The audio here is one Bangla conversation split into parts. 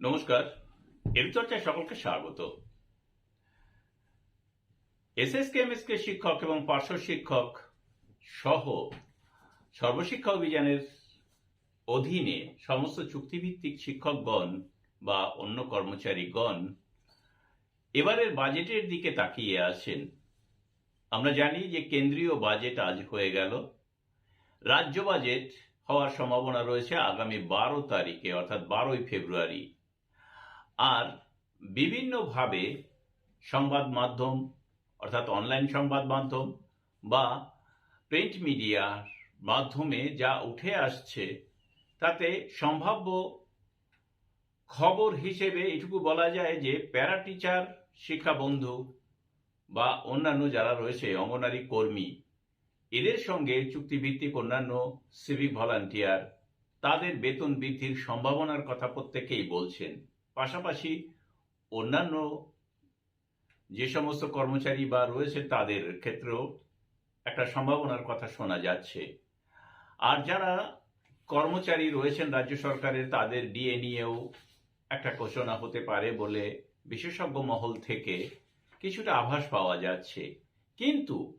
নমস্কার, এর চর্চায় সকলকে স্বাগত। এসএসকেএমএসকে শিক্ষক এবং পার্শ্ব শিক্ষক সহ সর্বশিক্ষা অভিযানের অধীনে সমস্ত চুক্তিভিত্তিক শিক্ষকগণ বা অন্য কর্মচারীগণ এবারের বাজেটের দিকে তাকিয়ে আছেন। আমরা জানি যে কেন্দ্রীয় বাজেট আজ হয়ে গেল। রাজ্য বাজেট হওয়ার সম্ভাবনা রয়েছে আগামী বারো তারিখে, অর্থাৎ বারোই ফেব্রুয়ারি। আর বিভিন্নভাবে সংবাদ মাধ্যম, অর্থাৎ অনলাইন সংবাদ মাধ্যম বা প্রিন্ট মিডিয়ার মাধ্যমে যা উঠে আসছে, তাতে সম্ভাব্য খবর হিসেবে এটুকু বলা যায় যে প্যারা টিচার শিক্ষা বন্ধু বা অন্যান্য যারা রয়েছে, অঙ্গনারী কর্মী, এদের সঙ্গে চুক্তিভিত্তিক অন্যান্য সিভিক ভলান্টিয়ার তাদের বেতন বৃদ্ধির সম্ভাবনার কথা প্রত্যেকেই বলছেন। পাশাপাশি অন্যান্য যে সমস্ত কর্মচারী বা রয়েছে তাদের ক্ষেত্রেও একটা সম্ভাবনার কথা শোনা যাচ্ছে। আর যারা কর্মচারী রয়েছেন রাজ্য সরকারের, তাদের ডিএ নিয়েও একটা ঘোষণা হতে পারে বলে বিশেষজ্ঞ মহল থেকে কিছুটা আভাস পাওয়া যাচ্ছে। কিন্তু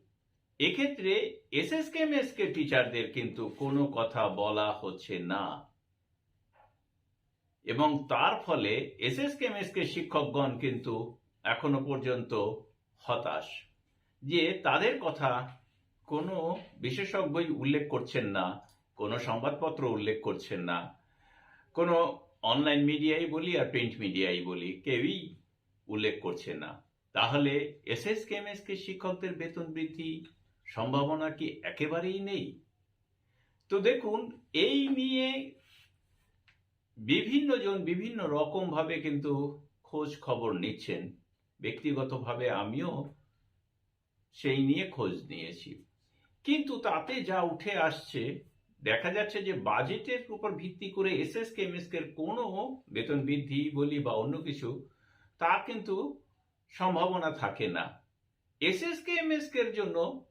এক্ষেত্রে এস এস এসএসকেএমএসকে টিচারদের কিন্তু কোনো কথা বলা হচ্ছে না। এবং তার ফলে এস এস এসএসকেএমএসকে শিক্ষকগণ কিন্তু এখনও পর্যন্ত হতাশ যে তাদের কথা কোনো বিশেষজ্ঞই উল্লেখ করছেন না, কোনো সংবাদপত্র উল্লেখ করছেন না, কোনো অনলাইন মিডিয়াই বলি আর প্রিন্ট মিডিয়াই বলি, কেউই উল্লেখ করছে না। তাহলে এসএসকেএমএসকে শিক্ষকদের বেতন বৃদ্ধি সম্ভাবনা কি একেবারেই নেই? তো দেখুন, এই নিয়ে বিভিন্ন জন বিভিন্ন রকম ভাবে কিন্তু খোঁজ খবর নিচ্ছেন। ব্যক্তিগতভাবে আমিও সেই নিয়ে খোঁজ নিয়েছি। কিন্তু তাতে যা উঠে আসছে, দেখা যাচ্ছে যে বাজেটের উপর ভিত্তি করে এসএস কেমিস্কের কোনো বেতন বৃদ্ধি বলি বা অন্য কিছু, তার কিন্তু সম্ভাবনা থাকে না। এসএস কেমিস্কের জন্য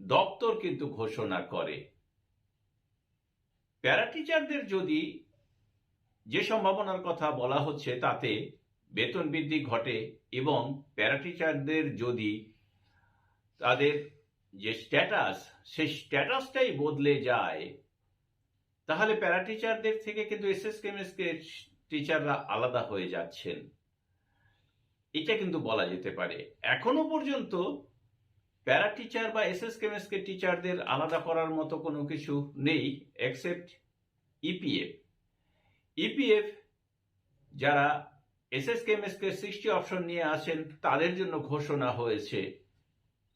দপ্তর কিন্তু ঘোষণা করে। প্যারাটিচারদের যদি যে সম্ভাবনার কথা বলা হচ্ছে তাতে বেতন বৃদ্ধি ঘটে এবং প্যারাটিচারদের যদি তাদের যে স্ট্যাটাস সেই স্ট্যাটাসটাই বদলে যায়, তাহলে প্যারাটিচারদের থেকে কিন্তু এস এস কেমিস্টকে টিচাররা আলাদা হয়ে যাচ্ছেন। এটা কিন্তু বলা যেতে পারে। এখনও পর্যন্ত প্যারা টিচার বা এস এস কেমিস্টকে টিচারদের আলাদা করার মতো কোনো কিছু নেই এক্সেপ্ট ইপিএফ ইপিএফ যারা এসএস কেমিস্টকে সৃষ্টি অপশন নিয়ে আসেন তাদের জন্য ঘোষণা হয়েছে।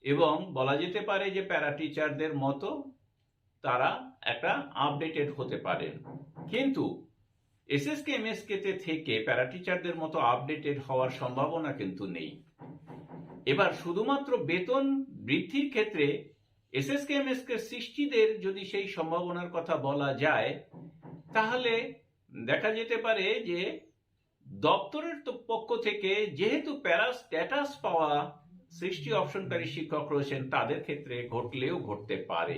এবং বলা যেতে পারে যে প্যারা টিচারদের মতো তারা একটা আপডেটেড হতে পারেন। কিন্তু এসএসকে এমএসকে থেকে প্যারা টিচারদের মতো আপডেটেড হওয়ার সম্ভাবনা কিন্তু নেই। এবার শুধুমাত্র বেতন বৃদ্ধির ক্ষেত্রে এসএসকে এমএসকে সৃষ্টিদের যদি সেই সম্ভাবনার কথা বলা যায়, তাহলে দেখা যেতে পারে যে দপ্তরের পক্ষ থেকে যেহেতু প্যারা স্ট্যাটাস পাওয়া সৃষ্টি অপশনকারী শিক্ষক রয়েছেন, তাদের ক্ষেত্রে ঘটলেও ঘটতে পারে।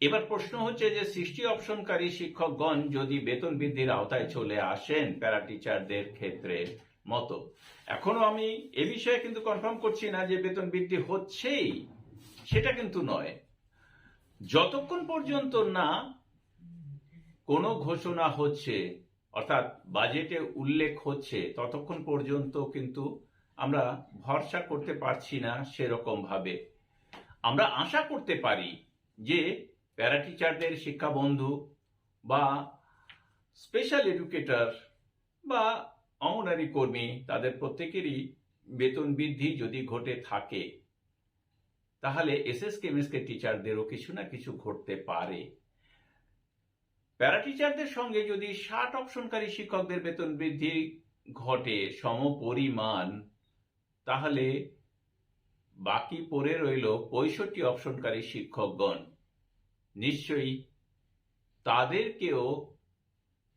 এবার প্রশ্ন হচ্ছে যে সৃষ্টি অপশনকারী শিক্ষকগণ যদি বেতন বৃদ্ধির আওতায় চলে আসেন প্যারা টিচারদের ক্ষেত্রে মতো। এখনও আমি এ বিষয়ে কিন্তু কনফার্ম করছি না যে বেতন বৃদ্ধি হচ্ছেই, সেটা কিন্তু নয়। যতক্ষণ পর্যন্ত না কোনো ঘোষণা হচ্ছে, অর্থাৎ বাজেটে উল্লেখ হচ্ছে, ততক্ষণ পর্যন্ত কিন্তু আমরা ভরসা করতে পারছি না সেরকম ভাবে আমরা আশা করতে পারি যে প্যারাটিচারদের শিক্ষা বন্ধু বা স্পেশাল এডুকেটর বা অঙ্গনারী কর্মী তাদের প্রত্যেকেরই বেতন বৃদ্ধি যদি ঘটে থাকে, তাহলে এস এস কেমিস্ট্রি টিচারদেরও কিছু না কিছু ঘটতে পারে। প্যারাটিচারদের সঙ্গে যদি ষাট অপশনকারী শিক্ষকদের বেতন বৃদ্ধি ঘটে সমপরিমাণ, তাহলে বাকি পড়ে রইল পঁয়ষট্টি অপশনকারী শিক্ষকগণ। নিশ্চয়ই তাদেরকেও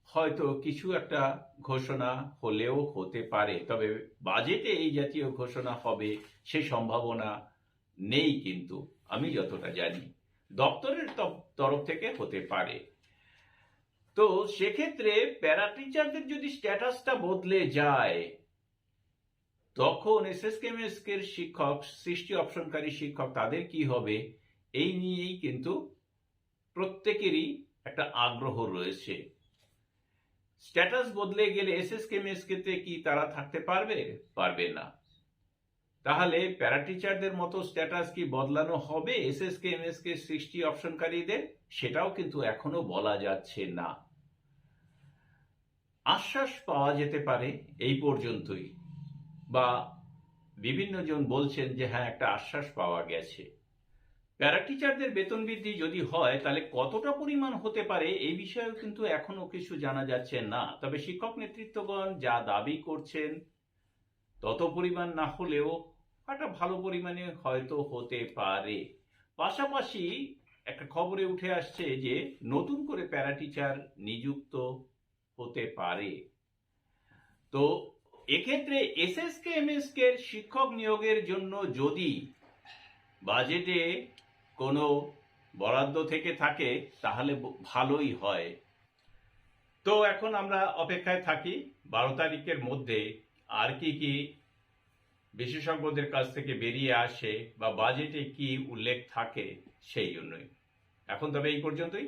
হয়তো কিছু একটা ঘোষণা হলেও হতে পারে, তবে বাজেটে এই জাতীয় ঘোষণা হবে সে সম্ভাবনা নেই কিন্তু, আমি যতটা জানি। দপ্তরের তরফ থেকে হতে পারে। তো সেক্ষেত্রে প্যারা টিচারদের যদি স্ট্যাটাসটা বদলে যায়, তখন এসএসকেএমএসকে এর শিক্ষক, সৃষ্টি অপশনকারী শিক্ষক তাদের কি হবে? এই নিয়েই কিন্তু প্রত্যেকেরই একটা আগ্রহ রয়েছে। স্ট্যাটাস বদলে গেলে এসএসকেএমএসকে তে কি তারা থাকতে পারবে? পারবে না। তাহলে প্যারা টিচারদের মতো স্ট্যাটাস কি বদলানো হবে এসএসকেএমএসকে সৃষ্টি অপশনকারীদের? সেটাও কিন্তু এখনও বলা যাচ্ছে না। আশ্বাস পাওয়া যেতে পারে এই পর্যন্তই। বা বিভিন্ন জন বলছেন যে হ্যাঁ একটা আশ্বাস পাওয়া গেছে। প্যারা টিচারদের বেতন বৃদ্ধি যদি হয়, তাহলে কতটা পরিমাণ হতে পারে এই বিষয়েও কিন্তু এখনও কিছু জানা যাচ্ছে না। তবে শিক্ষক নেতৃত্বগণ যা দাবি করছেন, তত পরিমাণ না হলেও একটা ভালো পরিমাণে হয়তো হতে পারে। পাশাপাশি একটা খবরে উঠে আসছে যে, নতুন করে প্যারা টিচার নিযুক্ত হতে পারে। তো এক্ষেত্রে এসএসকে এমএসকে এর শিক্ষক নিয়োগের জন্য যদি বাজেটে কোনো বরাদ্দ থেকে থাকে, তাহলে ভালোই হয়। তো এখন আমরা অপেক্ষায় থাকি বারো তারিখের মধ্যে আর কি কি বিশেষজ্ঞদের কাছ থেকে বেরিয়ে আসে বা বাজেটে কি উল্লেখ থাকে সেই জন্যই। এখন তবে এই পর্যন্তই।